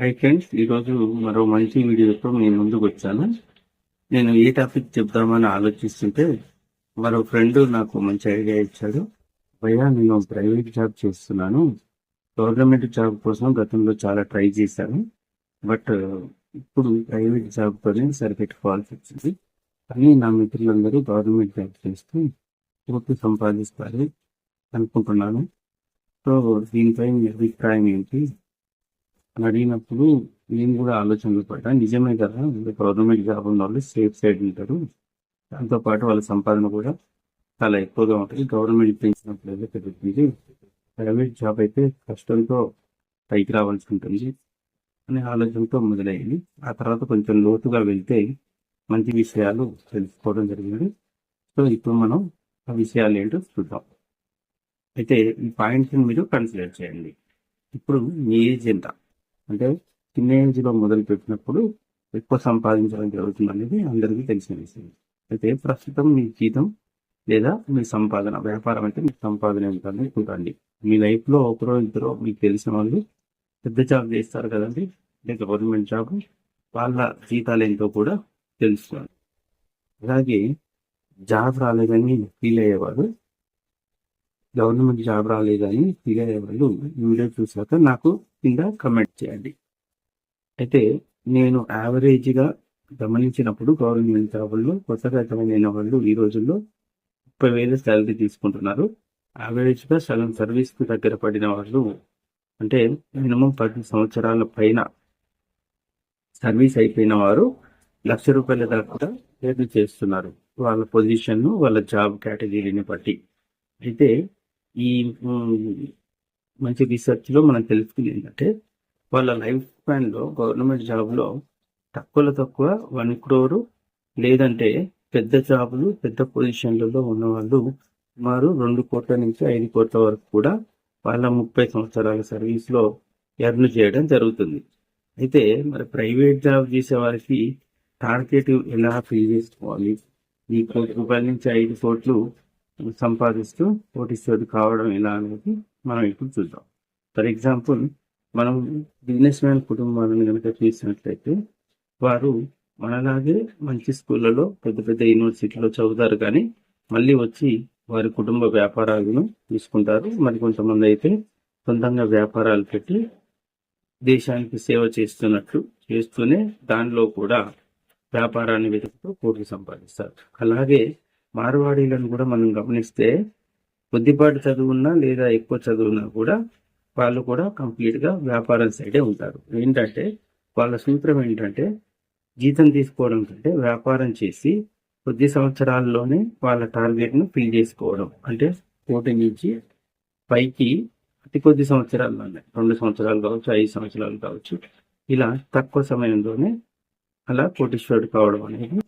Hi friends ఈరోజు మరో మంచి వీడియోతో నేను ముందుకు వచ్చాను. నేను ఏ టాపిక్ చెప్దామని ఆలోచిస్తుంటే మరో ఫ్రెండ్ నాకు మంచి ఐడియా ఇచ్చాడు. భయ్యా నేను ప్రైవేట్ జాబ్ చేస్తున్నాను. గవర్నమెంట్ జాబ్ కోసం గతంలో చాలా ట్రై చేశాను. బట్ ఇప్పుడు ప్రైవేట్ జాబ్తోనే సరిపెట్టుకోవాల్సి వచ్చింది. కానీ నా మిత్రులందరూ గవర్నమెంట్ జాబ్ చేస్తూ పూర్తి సంపాదిస్తారు అనుకుంటున్నాను. సో దీనిపై మీ అభిప్రాయం ఏంటి? అని అడిగినప్పుడు నేను కూడా ఆలోచనలు పడ్డా నిజమే కదా గవర్నమెంట్ జాబ్ ఉన్న వాళ్ళు సేఫ్ సైడ్ ఉంటారు. దాంతోపాటు వాళ్ళ సంపాదన కూడా చాలా ఎక్కువగా ఉంటుంది. గవర్నమెంట్ పెంచినప్పుడు పెరుగుతుంది ప్రైవేట్ జాబ్ అయితే కష్టంతో పైకి రావాల్సి ఉంటుంది అనే ఆలోచనతో మొదలైంది. ఆ తర్వాత కొంచెం లోతుగా వెళ్తే మంచి విషయాలు తెలుసుకోవడం జరిగింది. సో ఇప్పుడు మనం ఆ విషయాలు ఏంటో చూద్దాం. అయితే ఈ పాయింట్స్ మీరు కన్సిడర్ చేయండి. ఇప్పుడు మీ ఏజ్ ఎంత అంటే చిన్న ఏజ్లో మొదలు పెట్టినప్పుడు ఎక్కువ సంపాదించడం జరుగుతుంది అనేది అందరికీ తెలిసిన విషయం. అయితే ప్రస్తుతం మీ జీతం లేదా మీ సంపాదన వ్యాపారం అయితే మీ సంపాదన ఉంటుంది చూడండి మీ లైఫ్లో ఒకరో ఇద్దరో మీకు తెలిసిన వాళ్ళు పెద్ద జాబ్ చేస్తారు కదండి అంటే గవర్నమెంట్ జాబ్ వాళ్ళ జీతాలు ఏంటో కూడా తెలుసుకోండి అలాగే జాబ్ రాలేదని ఫీల్ అయ్యేవారు గవర్నమెంట్ జాబ్ రాలేదని ఫీల్ అయ్యేవాళ్ళు ఈ వీడియో చూసాక నాకు కింద కమెంట్ చేయండి. అయితే నేను యావరేజ్గా గమనించినప్పుడు గవర్నమెంట్ జాబుల్లో కొత్తగా జాయిన్ అయిన వాళ్ళు ఈ రోజుల్లో ముప్పై వేల శాలరీ తీసుకుంటున్నారు. యావరేజ్గా సగం సర్వీస్కి దగ్గర పడిన వాళ్ళు అంటే మినిమం పది సంవత్సరాల పైన సర్వీస్ అయిపోయిన వారు లక్ష రూపాయల దాకా చేస్తున్నారు. వాళ్ళ పొజిషన్ను వాళ్ళ జాబ్ కేటగిరీని బట్టి. అయితే ఈ మంచి రీసెర్చ్లో మనం తెలుసుకుంది ఏంటంటే వాళ్ళ లైఫ్ స్పాన్లో గవర్నమెంట్ జాబ్లో తక్కువలో తక్కువ వన్ క్రోరు లేదంటే పెద్ద జాబులు పెద్ద పొజిషన్లలో ఉన్న వాళ్ళు సుమారు రెండు కోట్ల నుంచి ఐదు కోట్ల వరకు కూడా వాళ్ళ ముప్పై సంవత్సరాల సర్వీస్లో ఎర్న్ చేయడం జరుగుతుంది. అయితే మరి ప్రైవేట్ జాబ్ చేసే వారికి టార్గెట్ ఎలా ఫిల్ చేసుకోవాలి? ఈ కోటి రూపాయల నుంచి ఐదు కోట్లు సంపాదిస్తూ కోటీశ్వరుడు కావడం ఎలా అనేది మనం ఇప్పుడు చూద్దాం. ఫర్ ఎగ్జాంపుల్ మనం బిజినెస్ మ్యాన్ కుటుంబాలను కనుక చూసినట్లయితే వారు మనలాగే మంచి స్కూళ్ళలో పెద్ద పెద్ద యూనివర్సిటీలో చదువుతారు కానీ మళ్ళీ వచ్చి వారి కుటుంబ వ్యాపారాలను తీసుకుంటారు. మరి కొంతమంది అయితే సొంతంగా వ్యాపారాలు పెట్టి దేశానికి సేవ చేస్తున్నట్లు చేస్తూనే దానిలో కూడా వ్యాపారాన్ని వెతుకుతూ కోట్లు సంపాదిస్తారు. అలాగే మార్వాడీలను కూడా మనం గమనిస్తే కొద్దిపాటి చదువున్నా లేదా ఎక్కువ చదువున్నా కూడా వాళ్ళు కూడా కంప్లీట్గా వ్యాపారం సైడే ఉంటారు. ఏంటంటే వాళ్ళ సూత్రం ఏంటంటే జీతం తీసుకోవడం కంటే వ్యాపారం చేసి కొద్ది సంవత్సరాల్లోనే వాళ్ళ టార్గెట్ను ఫిల్ చేసుకోవడం. అంటే కోటి నుంచి పైకి అతి కొద్ది సంవత్సరాల్లోనే రెండు సంవత్సరాలు కావచ్చు ఐదు సంవత్సరాలు కావచ్చు ఇలా తక్కువ సమయంలోనే అలా కోటీశ్వరుడు కావడం అనేది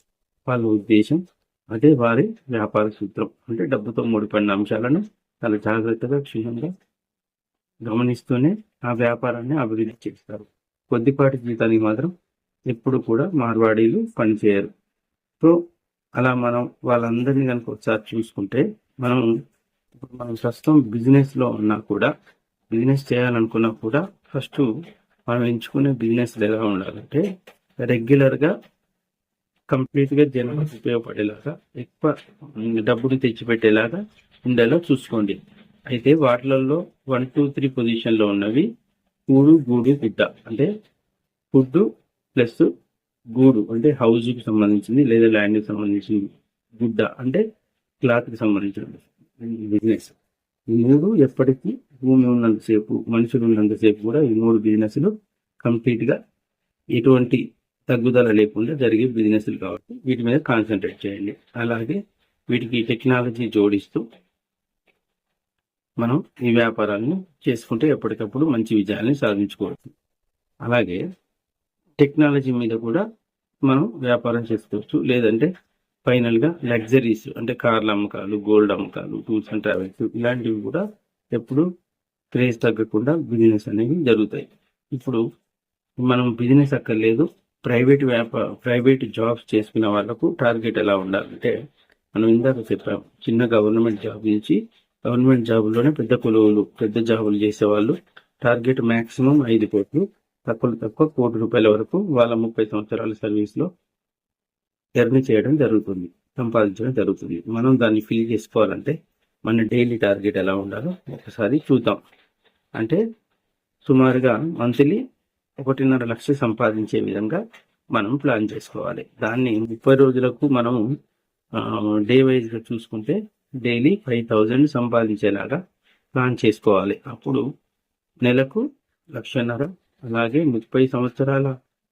వాళ్ళ ఉద్దేశం. అదే వారి వ్యాపార సూత్రం. అంటే డబ్బుతో ముడిపడిన అంశాలను చాలా జాగ్రత్తగా క్షుణ్ణంగా గమనిస్తూనే ఆ వ్యాపారాన్ని అభివృద్ధి చేస్తారు. కొద్దిపాటి జీతానికి మాత్రం ఎప్పుడు కూడా మార్వాడీలు పనిచేయరు. సో అలా మనం వాళ్ళందరినీ కనుక ఒకసారి చూసుకుంటే మనం ఇప్పుడు మనం ప్రస్తుతం బిజినెస్లో ఉన్నా కూడా బిజినెస్ చేయాలనుకున్నా కూడా ఫస్ట్ మనం ఎంచుకునే బిజినెస్ ఎలా ఉండాలంటే రెగ్యులర్గా కంప్లీట్గా కంప్లీట్గా ఉపయోగపడేలాగా ఎక్కువ డబ్బులు తెచ్చిపెట్టేలాగా ఉండేలా చూసుకోండి. అయితే వాటిలలో వన్ టూ త్రీ పొజిషన్లో ఉన్నవి కూడు గూడు గుడ్డ. అంటే ఫుడ్ ప్లస్ గూడు అంటే హౌస్కి సంబంధించింది లేదా ల్యాండ్కి సంబంధించింది గుడ్డ అంటే క్లాత్కి సంబంధించిన బిజినెస్. ఈ మూడు ఎప్పటికీ భూమి ఉన్నంతసేపు మనుషులు ఉన్నంతసేపు కూడా ఈ మూడు బిజినెస్లు కంప్లీట్గా ఎటువంటి తగ్గుదల లేకుండా జరిగే బిజినెస్లు కాబట్టి వీటి మీద కాన్సన్ట్రేట్ చేయండి. అలాగే వీటికి టెక్నాలజీ జోడిస్తూ మనం ఈ వ్యాపారాలను చేసుకుంటే ఎప్పటికప్పుడు మంచి విజయాన్ని సాధించుకోవచ్చు. అలాగే టెక్నాలజీ మీద కూడా మనం వ్యాపారం చేసుకోవచ్చు. లేదంటే ఫైనల్గా లగ్జరీస్ అంటే కార్ల అమ్మకాలు గోల్డ్ అమ్మకాలు టూర్స్ అండ్ ట్రావెల్స్ ఇలాంటివి కూడా ఎప్పుడు క్రేజ్ తగ్గకుండా బిజినెస్ అనేవి జరుగుతాయి. ఇప్పుడు మనం బిజినెస్ అక్కర్లేదు. ప్రైవేట్ వ్యాపార ప్రైవేట్ జాబ్స్ చేసుకునే వాళ్ళకు టార్గెట్ ఎలా ఉండాలంటే మనం ఇందాక చెప్పాం చిన్న గవర్నమెంట్ జాబ్ నుంచి గవర్నమెంట్ జాబుల్లోనే పెద్ద కొలువులు పెద్ద జాబులు చేసే వాళ్ళు టార్గెట్ మాక్సిమం ఐదు కోట్లు తక్కువ తక్కువ కోటి రూపాయల వరకు వాళ్ళ ముప్పై సంవత్సరాల సర్వీస్లో ఎర్న్ చేయడం జరుగుతుంది సంపాదించడం జరుగుతుంది. మనం దాన్ని ఫిల్ చేసుకోవాలంటే మన డైలీ టార్గెట్ ఎలా ఉండాలో ఒకసారి చూద్దాం. అంటే సుమారుగా మంత్లీ ఒకటిన్నర లక్ష సంపాదించే విధంగా మనం ప్లాన్ చేసుకోవాలి. దాన్ని ముప్పై రోజులకు మనం డే వైజ్గా చూసుకుంటే డైలీ ఫైవ్ థౌజండ్ సంపాదించేలాగా ప్లాన్ చేసుకోవాలి. అప్పుడు నెలకు లక్షన్నర అలాగే ముప్పై సంవత్సరాల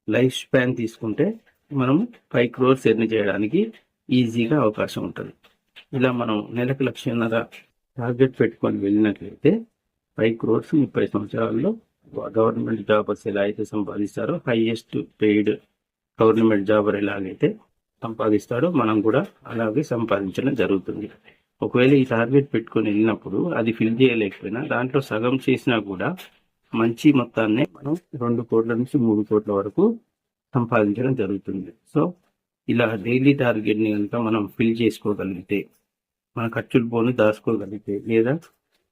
లైఫ్ స్పాన్ తీసుకుంటే మనం ఫైవ్ క్రోర్స్ ఎర్న్ చేయడానికి ఈజీగా అవకాశం ఉంటుంది. ఇలా మనం నెలకు లక్షన్నర టార్గెట్ పెట్టుకొని వెళ్ళినట్లయితే ఫైవ్ క్రోర్స్ ముప్పై సంవత్సరాల్లో గవర్నమెంట్ జాబర్స్ ఎలా అయితే సంపాదిస్తారో హైయెస్ట్ పెయిడ్ గవర్నమెంట్ జాబర్ ఎలాగైతే సంపాదిస్తాడో మనం కూడా అలాగే సంపాదించడం జరుగుతుంది. ఒకవేళ ఈ టార్గెట్ పెట్టుకొని వెళ్ళినప్పుడు అది ఫిల్ చేయలేకపోయినా దాంట్లో సగం చేసినా కూడా మంచి మొత్తాన్ని మనం రెండు కోట్ల నుంచి మూడు కోట్ల వరకు సంపాదించడం జరుగుతుంది. సో ఇలా డైలీ టార్గెట్ని కనుక మనం ఫిల్ చేసుకోగలిగితే మన ఖర్చులు పోను దాచుకోగలిగితే లేదా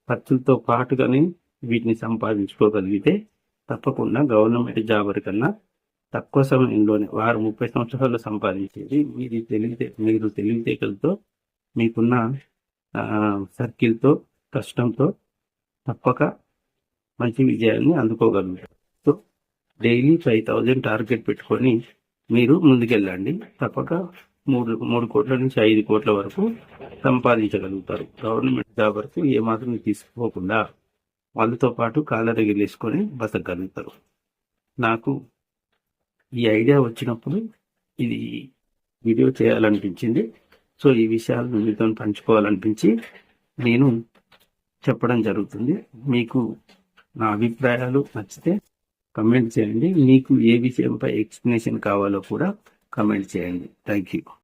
ఖర్చులతో పాటుగానే వీటిని సంపాదించుకోగలిగితే తప్పకుండా గవర్నమెంట్ జాబర్ కన్నా తక్కువ సమయంలోనే వారు ముప్పై సంవత్సరాలు సంపాదించేది. మీరు తెలివితే మీరు తెలివితేటలతో మీకున్న సర్కిల్తో కష్టంతో తప్పక మంచి విజయాన్ని అందుకోగలుగుతారు. So daily five thousand target పెట్టుకొని మీరు ముందుకెళ్ళండి. తప్పక మూడు మూడు కోట్ల నుంచి ఐదు కోట్ల వరకు సంపాదించగలుగుతారు. గవర్నమెంట్ జాబ్ వరకు ఏమాత్రం తీసుకోకుండా వాళ్ళతో పాటు కాలరగిలేసుకొని బతకగలుగుతారు. నాకు ఈ ఐడియా వచ్చినప్పుడు ఇది వీడియో చేయాలనిపించింది. సో ఈ విషయాలను మీతో పంచుకోవాలనిపించి నేను చెప్పడం జరుగుతుంది. మీకు నా అభిప్రాయాలు నచ్చితే కమెంట్ చేయండి. మీకు ఏ విషయంపై ఎక్స్ప్లెనేషన్ కావాలో కూడా కమెంట్ చేయండి. Thank you